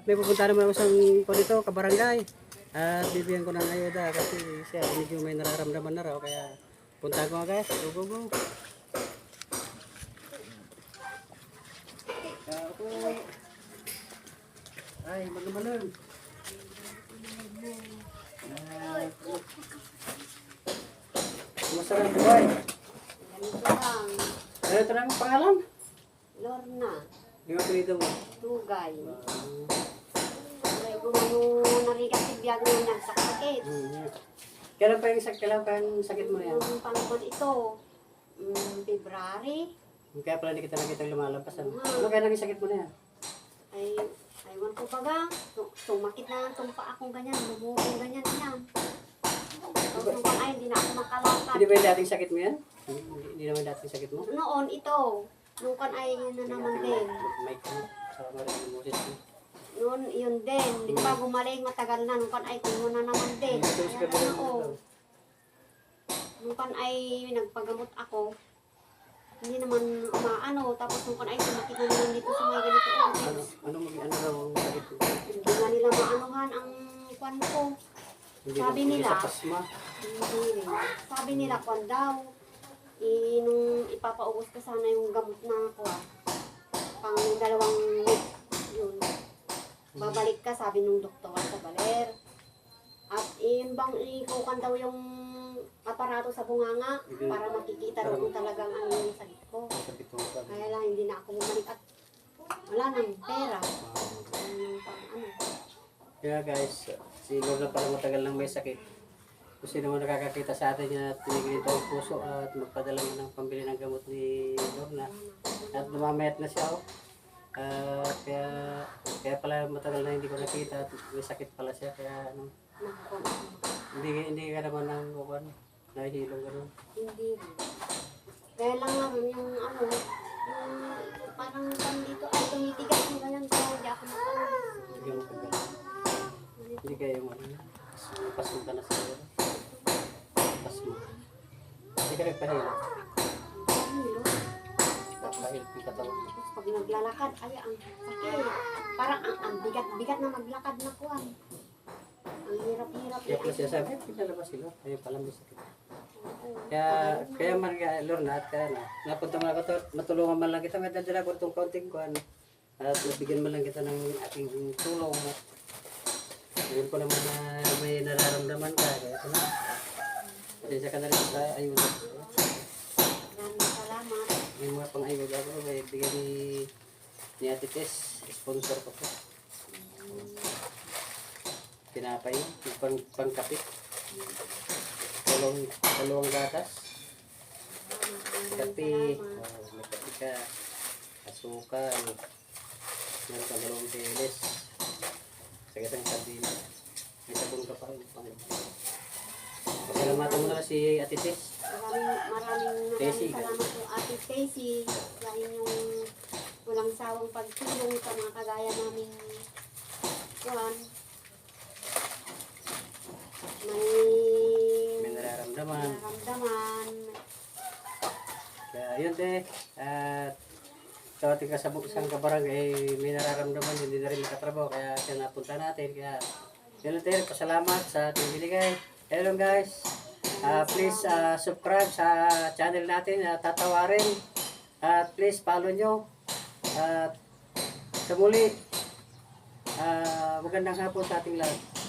At may pupunta naman ako sa dito, kabarangay. At bibigyan ko ng ayuda kasi siya medyo may nararamdaman na raw. Kaya punta ko nga guys. Go, go, go. Ako. Ay, magamalon. Ah, Masarap buhay. Ganito lang. Ano ito na ang pangalan? Lorna. Yung apelido mo. Tugay. Kaya gumano na rin kasi biyag na nagsakit. Hmm. Kailan pa yung sakit, kailan pa yung sakit mo yan? Yung panahon ito, mm, February, Kaya pala hindi kita nakita lumalabas. Ano, ano kaya naging sakit mo na yan? ay, aywan ko baga, tu- tumakit na, tumpa akong ganyan, bumukong ganyan yan. Ay, hindi na ako makalakad. Hindi ba yung dating sakit mo yan? Hindi, hindi naman dating sakit mo? Noon ito, nung kan ay yun na naman din. Sa mo. Noon, yun din. Hindi pa gumaling matagal na. Nung kan ay kumo na naman din. Kaya ano, mo. oh. Nung kan ay nagpagamot ako, hindi naman umaano. Tapos nung kan ay sumakit na naman dito sa may ganito. Ano, ano, mag, ano raw ang sakit mo? hindi nga nila maanuhan ang kwan ko. Sabi nila. Hindi rin. Sabi nila kwan daw. I, ipapaubos ko sana yung gamot na ako ah. Pang dalawang week. Yun. Babalik ka, sabi nung doktor sa baler. At yun bang ikukan daw yung aparato sa bunganga para makikita daw kung talagang ano yung sakit ko. Kaya lang hindi na ako bumalik at wala nang pera. Ano, pang ano. Kaya guys, si na pala matagal nang may sakit. Kung sino man nakakakita sa atin at tinigil ito ang puso at magpadala mo ng pambili ng gamot ni Lorna. At namamayat na siya oh. Ah, kaya kaya pala matagal na hindi ko nakita at may sakit pala siya kaya ano hindi hindi ka naman ng kuwan nahihilong gano'n. Hindi rin. Kaya lang nga yung ano, yung parang dito ay tumitigas yung ganyan kaya hindi ako makalas. Hindi mo kagano. Hindi kaya yung ano pasun ka na sa iyo. Pasun. Hindi ka nagpahilong. Hilo. Papahil yung katawan. Tapos pag naglalakad, ay ang sakit. Parang ang, ang bigat-bigat na maglakad na kuwan. Ang hirap-hirap Kaya pala siya sabi, pinalabas sila. Ayun pala may sakit. Kaya, kaya man nga, Lorna, at kaya na, napunta man ako, to- matulungan man lang kita, may dadala ko itong kaunting kuhan. At nabigyan man lang kita ng aking tulong. Ngayon ko naman na may nararamdaman ka, kaya ito na. Pasensya ka na rin sa ayuda. Maraming salamat. Yung mga pang-ayuda ko, may bigyan ni, ni Ate Tess, sponsor ko po. Tinapay, yung pang, pangkapit. Dalawang, dalawang gatas. Salamat. oh, may kape ka, asukal, meron ka dalawang teles, sagad ang sardina, Pasalamatan mo na lang si Ate Tess. Maraming maraming maraming salamat po Ate Stacy dahil yung walang sawang pagtulong sa mga kagaya namin kuhan. May May nararamdaman. nararamdaman. Kaya yun te, at sa ating kasabog isang kabarangay, may nararamdaman, hindi na rin nakatrabaho, kaya siya napunta natin. Kaya yun lang te, pasalamat sa ating binigay. Hello guys, Ah, please ah, subscribe sa channel natin, uh, Tatawarin. At please follow nyo. At sa muli, ah, magandang hapon sa ating lahat.